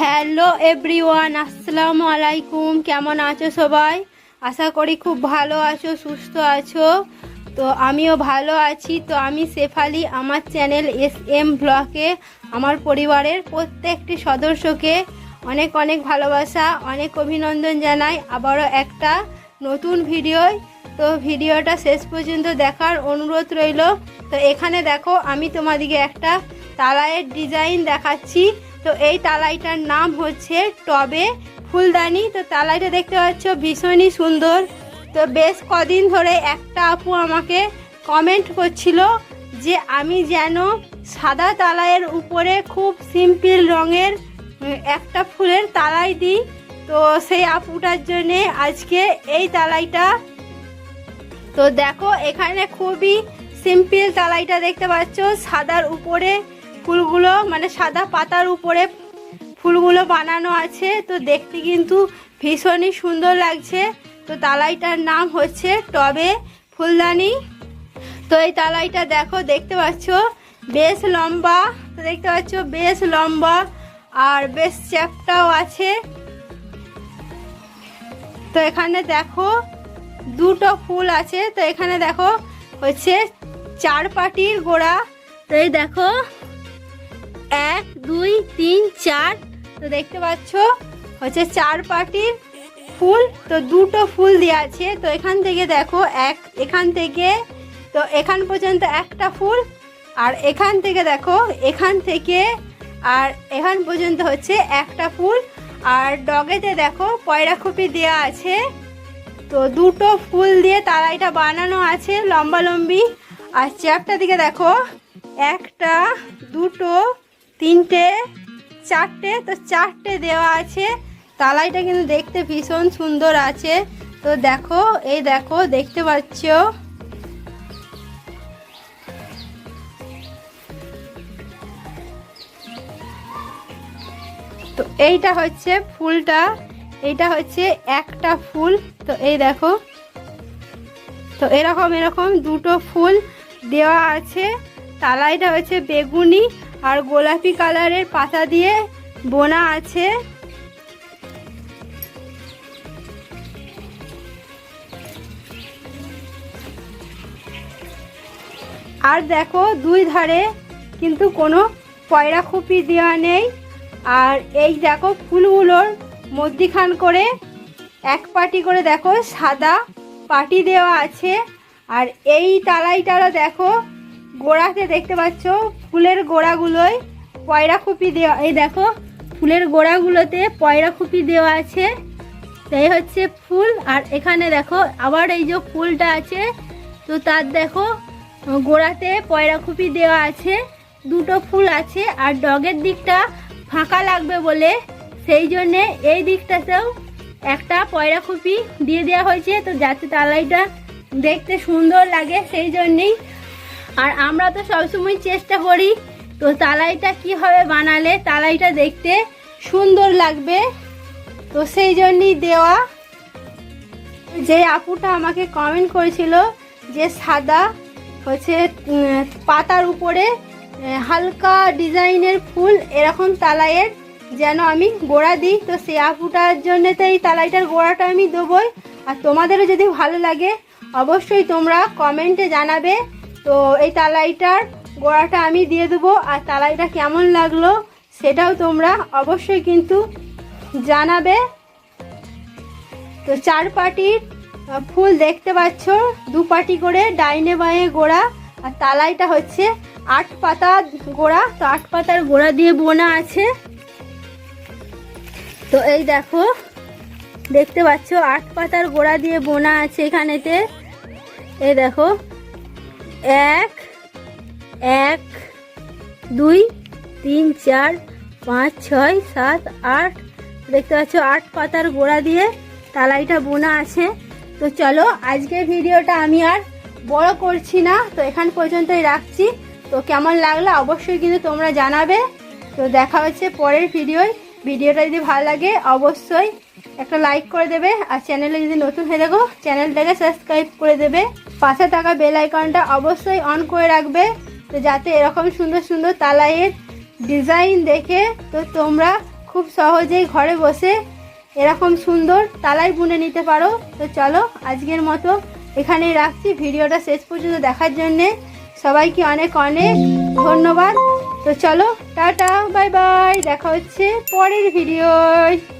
Hello everyone আসসালামু আলাইকুম কেমন আছো সবাই? আশা করি খুব ভালো আছো, সুস্থ আছো। তো আমিও ভালো আছি। তো আমি শেফালি, আমার চ্যানেল এস এম ব্লকে আমার পরিবারের প্রত্যেকটি সদস্যকে অনেক অনেক ভালোবাসা, অনেক অভিনন্দন জানাই। আবারও একটা নতুন ভিডিও তো ভিডিওটা শেষ পর্যন্ত দেখার অনুরোধ রইল। তো এখানে দেখো, আমি তোমাদিকে একটা তালায়ের ডিজাইন দেখাচ্ছি। তো এই তালাইটার নাম হচ্ছে টবে ফুলদানি। তো তালাইটা দেখতে পাচ্ছ, ভীষণই সুন্দর। তো বেশ কদিন ধরে একটা আপু আমাকে কমেন্ট করছিল যে, আমি যেন সাদা তালাইয়ের উপরে খুব সিম্পল রঙের একটা ফুলের তালাই দিই। তো সেই আপুটার জন্যে আজকে এই তালাইটা। তো দেখো, এখানে খুবই সিম্পল তালাইটা দেখতে পাচ্ছ। সাদার উপরে ফুলগুলো মানে সাদা পাতার উপরে ফুলগুলো বানানো আছে। তো দেখতে কিন্তু ভীষণই সুন্দর লাগছে। তো তালাইটার নাম হচ্ছে টবে ফুলদানি। তো এই তালাইটা দেখো, দেখতে পাচ্ছ? বেশ লম্বা, তো দেখতে পাচ্ছ? বেশ লম্বা আর বেশ চ্যাপটাও আছে। তো এখানে দেখো, দুটো ফুল আছে। তো এখানে দেখো, হচ্ছে চার পাটির গোড়া। তো এই দেখো এক, দুই, তিন, চার। তো দেখতে পাচ্ছ, হচ্ছে চার পাটির ফুল। তো দুটো ফুল দেওয়া আছে। তো এখান থেকে দেখো, এক এখান থেকে, তো এখান পর্যন্ত একটা ফুল। আর এখান থেকে দেখো, এখান থেকে, আর এখান পর্যন্ত হচ্ছে একটা ফুল। আর ডগেতে দেখো, পয়রাখুপি দেওয়া আছে। তো দুটো ফুল দিয়ে তালাইটা বানানো আছে লম্বা লম্বি। আর চ্যাপটা দিকে দেখো, একটা, দুটো তিনটে, চারটে, তো চারটে দেওয়া আছে। তালাইটা কিন্তু দেখতে ভীষণ সুন্দর আছে। তো দেখো, এই দেখো, দেখতে পাচ্ছ? তো এইটা হচ্ছে ফুলটা। এইটা হচ্ছে একটা ফুল। তো এই দেখো। তো এরকম এরকম দুটো ফুল দেওয়া আছে। তালাইটা হচ্ছে বেগুনি। আর গোলাপি কালারের পাতা দিয়ে বোনা আছে। আর দেখো দুই ধারে কিন্তু কোনো পয়রা খুপি দেওয়া নেই। আর এই দেখো ফুলগুলোর মধ্যিখান করে এক পাটি করে দেখো সাদা পাটি দেওয়া আছে। আর এই তালাইটারও দেখো গোড়াতে দেখতে পাচ্ছ, ফুলের গোড়াগুলোয় পয়রা খুপি দেওয়া, এই দেখো, ফুলের গোড়াগুলোতে পয়রা খুপি দেওয়া আছে। এই হচ্ছে ফুল, আর এখানে দেখো, আবার এই যে ফুলটা আছে, তো তার দেখো, গোড়াতে পয়রা খুপি দেওয়া আছে, দুটো ফুল আছে, আর ডগের দিকটা ফাঁকা লাগবে বলে, সেই জন্যে এই দিকটাতেও একটা পয়রা খুপি দিয়ে দেওয়া হয়েছে, তো যাতে তালাইটা দেখতে সুন্দর লাগে, সেই জন্যেই আর আমরা তো সবসময় চেষ্টা করি, তো তালাইটা কীভাবে বানালে তালাইটা দেখতে সুন্দর লাগবে। তো সেই জন্যই দেওয়া। যে আপুটা আমাকে কমেন্ট করেছিল যে সাদা হচ্ছে পাতার উপরে হালকা ডিজাইনের ফুল, এরকম তালাইয়ের যেন আমি গোড়া দিই। তো সেই আপুটার জন্য তো এই তালাইটার গোড়াটা আমি দেবই। আর তোমাদেরও যদি ভালো লাগে, অবশ্যই তোমরা কমেন্টে জানাবে। তো এই তালাইটার গোড়াটা আমি দিয়ে দেবো আর তালাইটা কেমন লাগল সেটাও তোমরা অবশ্যই কিন্তু জানাবে। তো চার পাটির ফুল দেখতে পাচ্ছ দু পাটি করে ডাইনে বাঁয়ে গোড়া আর তালাইটা হচ্ছে আট পাতা গোড়া। তো আট পাতার গোড়া দিয়ে বোনা আছে। তো এই দেখো, দেখতে পাচ্ছ, আট পাতার গোড়া দিয়ে বোনা আছে এখানেতে। এই দেখো এক এক, দুই, তিন, চার, পাঁচ, ছয়, সাত, আট। দেখতে পাচ্ছ, আট পাতার গোড়া দিয়ে তালাইটা বোনা আছে। তো চলো, আজকের ভিডিওটা আমি আর বড় করছি না। তো এখান পর্যন্তই রাখছি। তো কেমন লাগল? অবশ্যই কিন্তু তোমরা জানাবে। তো দেখা হচ্ছে পরের ভিডিওয়। ভিডিওটা যদি ভালো লাগে, অবশ্যই একটা লাইক করে দেবে। আর চ্যানেলে যদি নতুন হয়ে থাকো চ্যানেলটাকে সাবস্ক্রাইব করে দেবে। পাশে থাকা বেল আইকনটা অবশ্যই অন করে রাখবে, তো যাতে এরকম সুন্দর সুন্দর তালাইয়ের ডিজাইন দেখে তো তোমরা খুব সহজেই ঘরে বসে এরকম সুন্দর তালাই বুনে নিতে পারো। তো চলো, আজকের মতো এখানেই রাখছি। ভিডিওটা শেষ পর্যন্ত দেখার জন্যে সবাইকে অনেক অনেক ধন্যবাদ। তো চলো টাটা বাই বাই দেখা হচ্ছে পরের ভিডিওয়